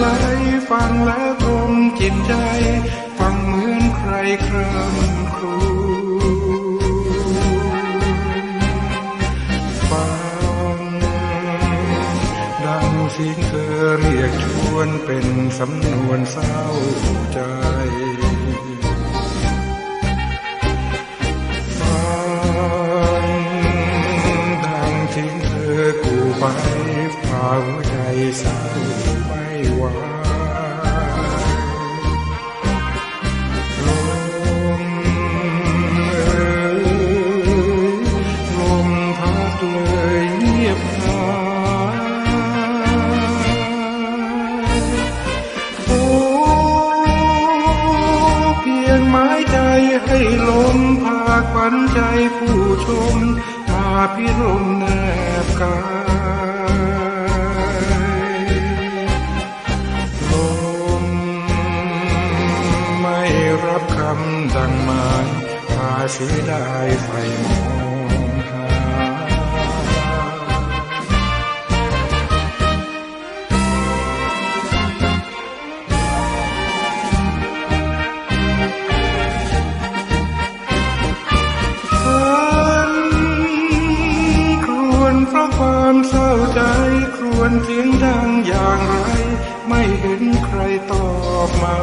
ไกยฟังแล้วกลมจิตใจ ฟังเหมือนใครเครื่องครูฟังดังเสียงเธอเรียกชวนเป็นสำนวนเศร้าใจทิ้งเธอกูไปพาหัวใจเศร้า วลมเอ่ยลมพัดเลยเงียบหายโอ้เพียงไม้ใจให้ลมพาขวัญใจผู้ชมพาพิรมแนบกาย รับคำดังมายพาเสียดายไฟมองหาฉันครวญเพราะความเศร้าใจครวญเสียงดังอย่างไร ไม่เห็นใครตอบมา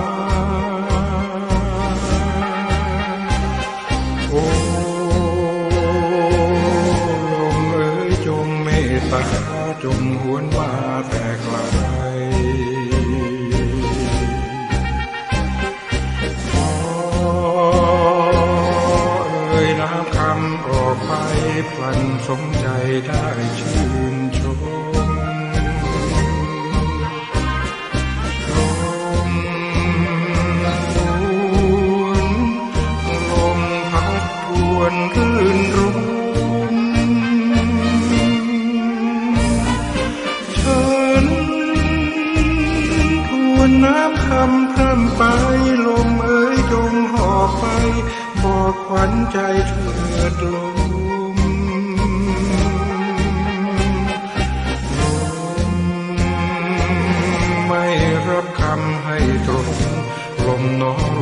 งเมตตาจงหวนมาแต่ไกลขอเอ่ยน้ำคำออกไปพลันสมใจได้ชื่นชมำคร่ำไปลมเอ้ยจงหอบไปบอกขวัญใจเถิดลมไม่รับคำให้ตรงลมน้อง